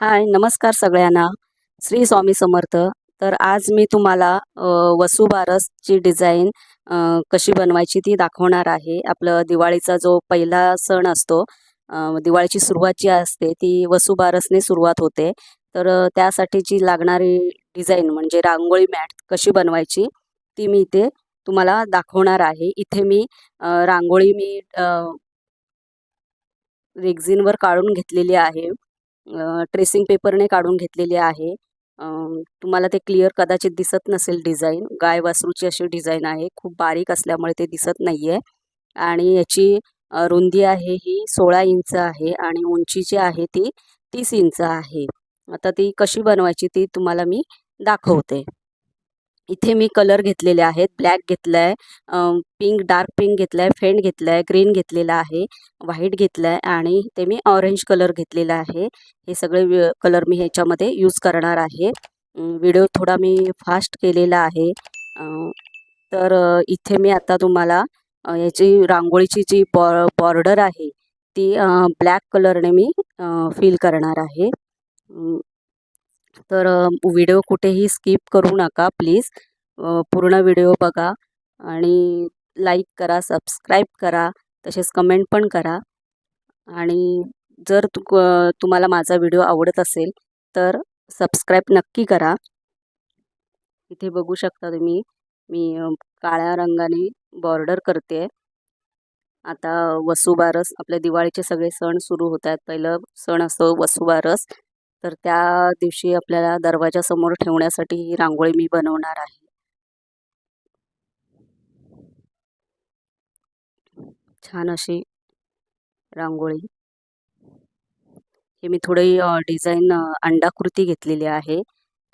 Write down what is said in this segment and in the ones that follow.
हाय नमस्कार सगळ्यांना. श्री स्वामी समर्थ. तर आज मी तुम्हाला वसुबारसची डिझाईन कशी बनवायची ती दाखवणार आहे. आपलं दिवाळीचा जो पहिला सण असतो दिवाळीची सुरुवात जी असते ती वसुबारसने सुरुवात होते. तर त्यासाठीची लागणारी डिझाईन म्हणजे रांगोळी मॅट कशी बनवायची ती मी इथे तुम्हाला दाखवणार आहे. इथे मी रांगोळी मी रेग्झिनवर काढून घेतलेली आहे. ट्रेसिंग पेपरने काढून घेतलेली आहे. तुम्हाला ते क्लिअर कदाचित दिसत नसेल डिझाईन गाय वासरूची अशी डिझाईन आहे. खूप बारीक असल्यामुळे ते दिसत नाही आहे आणि याची रुंदी आहे ही सोळा इंच आहे आणि उंची जी आहे ती तीस इंच आहे. आता ती कशी बनवायची ती तुम्हाला मी दाखवते. इथे मी कलर घेतलेले आहेत. ब्लॅक घेतला आहे पिंक डार्क पिंक घेतला आहे फेंट घेतला आहे ग्रीन घेतलेला आहे व्हाईट घेतला आहे आणि ते मी ऑरेंज कलर घेतलेला आहे. हे सगळे कलर मी ह्याच्यामध्ये यूज करणार आहे. व्हिडिओ थोडा मी फास्ट केलेला आहे. तर इथे मी आता तुम्हाला याची रांगोळीची जी बॉ बॉर्डर आहे ती ब्लॅक कलरने मी फिल करणार आहे. तर व्हिडिओ कुठेही स्किप करू नका प्लीज. पूर्ण व्हिडिओ बघा आणि लाईक करा सबस्क्राईब करा तसेच कमेंट पण करा. आणि जर तु तुम्हाला माझा व्हिडिओ आवडत असेल तर सबस्क्राईब नक्की करा. इथे बघू शकता तुम्ही मी काळ्या रंगाने बॉर्डर करते. आता वसुबारस आपल्या दिवाळीचे सगळे सण सुरू होत आहेत पहिलं सण असतो वसुबारस. तर त्या दिवशी आपल्याला दरवाजासमोर ठेवण्यासाठी ही रांगोळी मी बनवणार आहे. छान अशी रांगोळी. हे मी थोडी डिझाईन अंडाकृती घेतलेली आहे.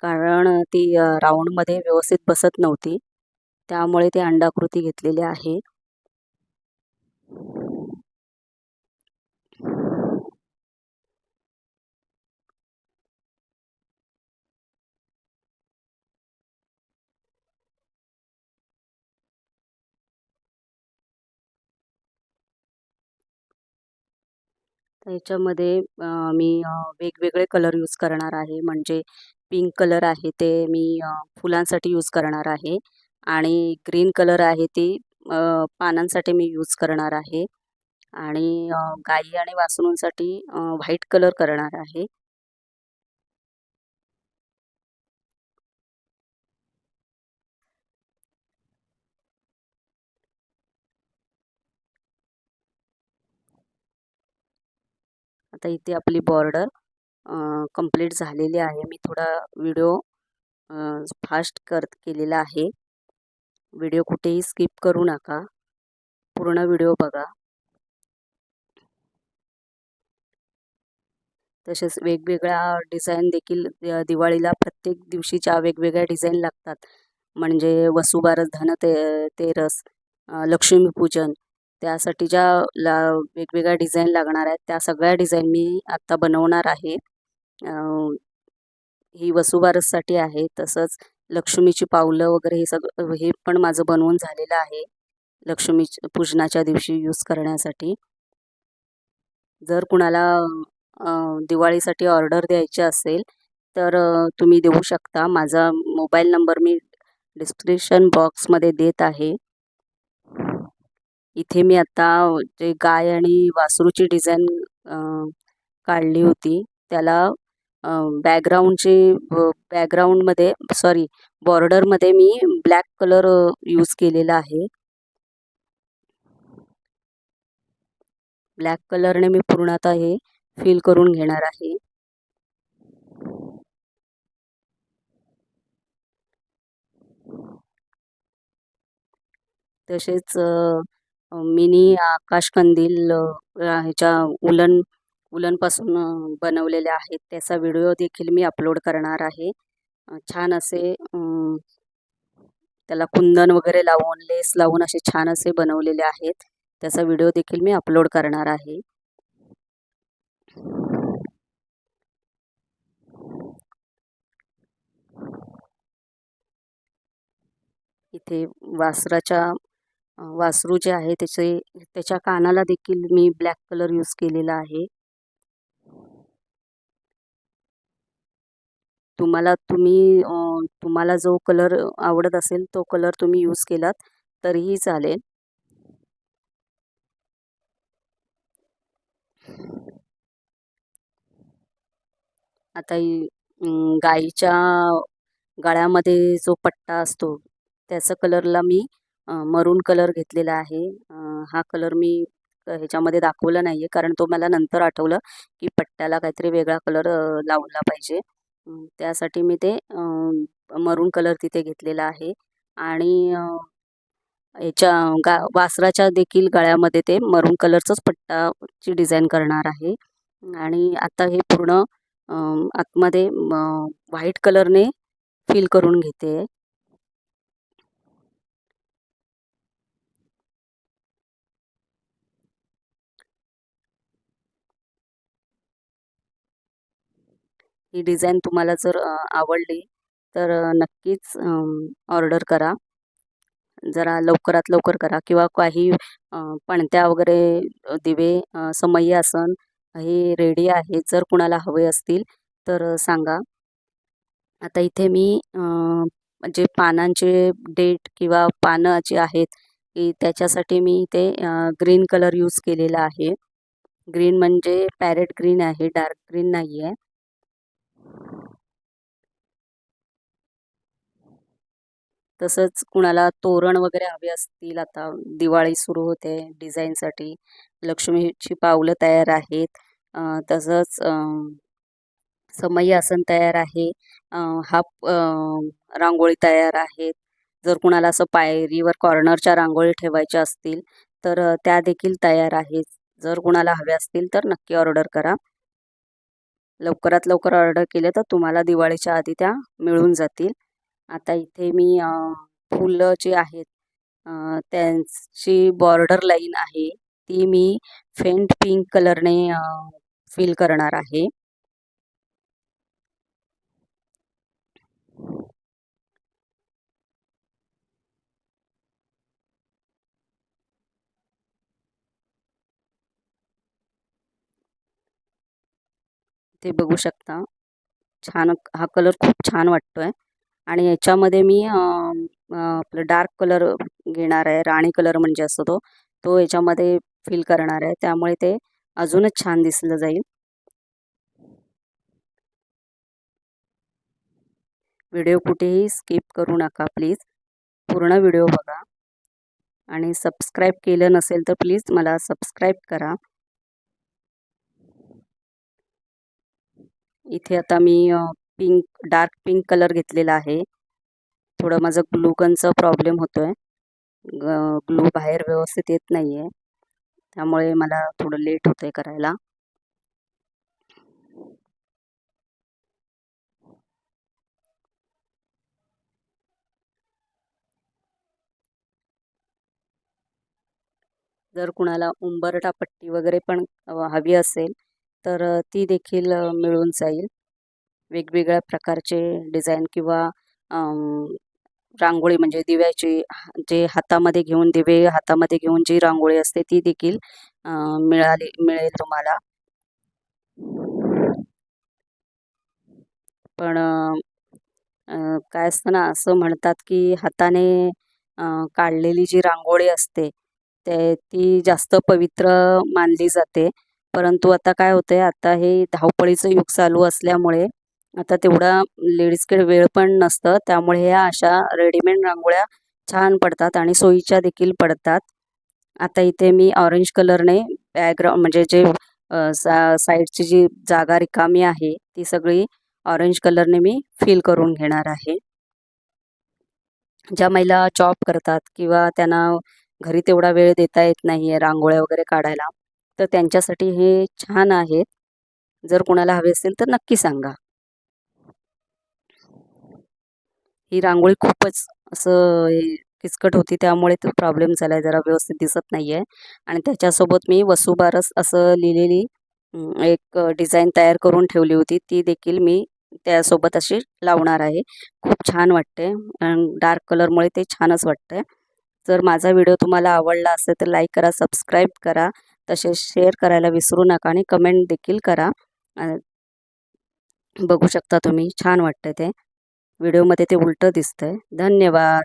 कारण ती राऊंडमध्ये व्यवस्थित बसत नव्हती. त्यामुळे ते अंडाकृती घेतलेली आहे. त्याच्यामध्ये मी वेगवेगळे कलर यूज करणार आहे. म्हणजे पिंक कलर आहे ते मी फुलांसाठी यूज करणार आहे. आणि ग्रीन कलर आहे ती पानांसाठी मी यूज करणार आहे. आणि गाई आणि वासरूंसाठी व्हाईट कलर करणार आहे. आता इथे आपली बॉर्डर कंप्लीट झालेली आहे. मी थोडा व्हिडिओ फास्ट करत केलेला आहे. व्हिडिओ कुठेही स्किप करू नका. पूर्ण व्हिडिओ बघा. तसेच वेगवेगळ्या डिझाईन देखील दिवाळीला प्रत्येक दिवशीच्या वेगवेगळ्या डिझाईन लागतात. म्हणजे वसुबारस धन ते तेरस लक्ष्मीपूजन त्यासाठी ज्या ला वेगवेगळ्या डिझाईन लागणार आहेत त्या सगळ्या डिझाईन मी आत्ता बनवणार आहे. ही वसुबारससाठी आहे तसंच लक्ष्मीची पावलं वगैरे हे सगळं हे पण माझं बनवून झालेलं आहे लक्ष्मी पूजनाच्या दिवशी यूज करण्यासाठी. जर कुणाला दिवाळीसाठी ऑर्डर द्यायची असेल तर तुम्ही देऊ शकता. माझा मोबाईल नंबर मी डिस्क्रिप्शन बॉक्समध्ये देत आहे. इथे मी आता जे गाय आणि वासरूची डिझाईन काढली होती त्याला बॅकग्राऊंडची बॅकग्राऊंडमध्ये सॉरी बॉर्डरमध्ये मी ब्लॅक कलर यूज केलेला आहे. ब्लॅक कलरने मी पूर्ण आता हे फिल करून घेणार आहे. तसेच मिनी आकाशकंदील ह्याच्या उलन उलनपासून बनवलेले आहेत. त्याचा व्हिडिओ देखील मी अपलोड करणार आहे. छान असे त्याला कुंदन वगैरे लावून लेस लावून असे छान असे बनवलेले आहेत. त्याचा व्हिडिओ देखील मी अपलोड करणार आहे. इथे वासराच्या वासरू जे आहे त्याचे त्याच्या कानाला देखील मी ब्लॅक कलर यूज केलेला आहे. तुम्हाला तुम्ही तुम्हाला जो कलर आवडत असेल तो कलर तुम्ही यूज केलात तरीही चालेल. आता गाईच्या गळ्यामध्ये जो पट्टा असतो त्याचा कलरला मी मरून कलर घेतलेला आहे. हा कलर मी ह्याच्यामध्ये दाखवला नाही आहे कारण तो मला नंतर आठवलं की पट्ट्याला काहीतरी वेगळा कलर लावला पाहिजे. त्यासाठी मी ते मरून कलर तिथे घेतलेला आहे. आणि याच्या गा वासराच्या देखील गळ्यामध्ये ते मरून कलरचंच पट्टाची डिझाईन करणार आहे. आणि आता हे पूर्ण आतमध्ये व्हाईट कलरने फिल करून घेते. ही डिझाईन तुम्हाला जर आवडली तर नक्कीच ऑर्डर करा. जरा लवकरात लवकर करा किंवा काही पणत्या वगैरे दिवे समयी आसन हे रेडी आहे जर कुणाला हवे असतील तर सांगा. आता इथे मी जे पानांचे डेट किंवा पानं जी आहेत की त्याच्यासाठी मी इथे ग्रीन कलर यूज केलेला आहे. ग्रीन म्हणजे पॅरेट ग्रीन आहे डार्क ग्रीन नाही आहे तसंच कुणाला तोरण वगैरे हवे असतील आता दिवाळी सुरू होते डिझाईनसाठी. लक्ष्मीची पावलं तयार आहेत. तसंच समयी आसन तयार आहे. हाफ रांगोळी तयार आहेत. जर कुणाला असं पायरीवर कॉर्नरच्या रांगोळी ठेवायच्या असतील तर त्या देखील तयार आहेत. जर कुणाला हव्या असतील तर नक्की ऑर्डर करा. लवकरात लवकर ऑर्डर केले तर तुम्हाला दिवाळीच्या आधी त्या मिळून जातील. आता इथे मी फुलं जी आहेत त्यांची बॉर्डर लाईन आहे. ती मी फेंट पिंक कलरने फिल करणार आहे. ते बघू शकता. छान हा कलर खूप छान वाटतो आहे आणि याच्यामध्ये मी आपलं डार्क कलर घेणार आहे. राणी कलर म्हणजे असतो तो. तो याच्यामध्ये फिल करणार आहे. त्यामुळे ते अजूनच छान दिसलं जाईल. व्हिडिओ कुठेही स्किप करू नका प्लीज पूर्ण व्हिडिओ बघा. आणि सबस्क्राईब केलं नसेल तर प्लीज मला सबस्क्राईब करा. इथे आता मी पिंक डार्क पिंक कलर घेतलेला आहे. थोडं माझं ग्लूगनचा प्रॉब्लेम होतो आहे ग्लू बाहेर व्यवस्थित येत नाही आहे त्यामुळे मला थोडं लेट होतं आहे करायला. जर कुणाला उंबरटा पट्टी वगैरे पण हवी असेल तर ती देखील मिळून जाईल. वेगवेगळ्या प्रकारचे डिझाईन किंवा रांगोळी म्हणजे दिव्याची जे हातामध्ये घेऊन दिवे हातामध्ये घेऊन जी रांगोळी असते ती देखील मिळाली मिळेल तुम्हाला. पण काय असतं ना असं म्हणतात की हाताने काढलेली जी रांगोळी असते ते ती जास्त पवित्र मानली जाते. परंतु आता काय होतंय आता हे धावपळीचं युग चालू असल्यामुळे आता तेवढा लेडीजकडे वेळ पण नसतं. त्यामुळे ह्या अशा रेडीमेड रांगोळ्या छान पडतात आणि सोयीच्या देखील पडतात. आता इथे मी ऑरेंज कलरने बॅकग्राऊंड म्हणजे जे सा साईडची जी जागा रिकामी आहे ती सगळी ऑरेंज कलरने मी फिल करून घेणार आहे. ज्या महिला जॉब करतात किंवा त्यांना घरी तेवढा वेळ देता येत नाही आहे रांगोळ्या वगैरे काढायला तर त्यांच्यासाठी हे छान आहेत. जर कोणाला हवे असेल तर नक्की सांगा. ही रांगोळी खूपच असं किचकट होती त्यामुळे तो प्रॉब्लेम झाला आहे जरा व्यवस्थित दिसत नाही आहे आणि त्याच्यासोबत मी वसुबारस असं लिहिलेली एक डिझाईन तयार करून ठेवली होती. ती देखील मी त्यासोबत अशी लावणार आहे. खूप छान वाटते. डार्क कलरमुळे ते छानच वाटतं जर माझा व्हिडिओ तुम्हाला आवडला असेल तर लाईक करा सबस्क्राईब करा. तसेच शेअर करायला विसरू नका आणि कमेंट देखील करा. बघू शकता तुम्ही. छान वाटतं ते. व्हिडिओमध्ये ते उलटं दिसतंय. धन्यवाद.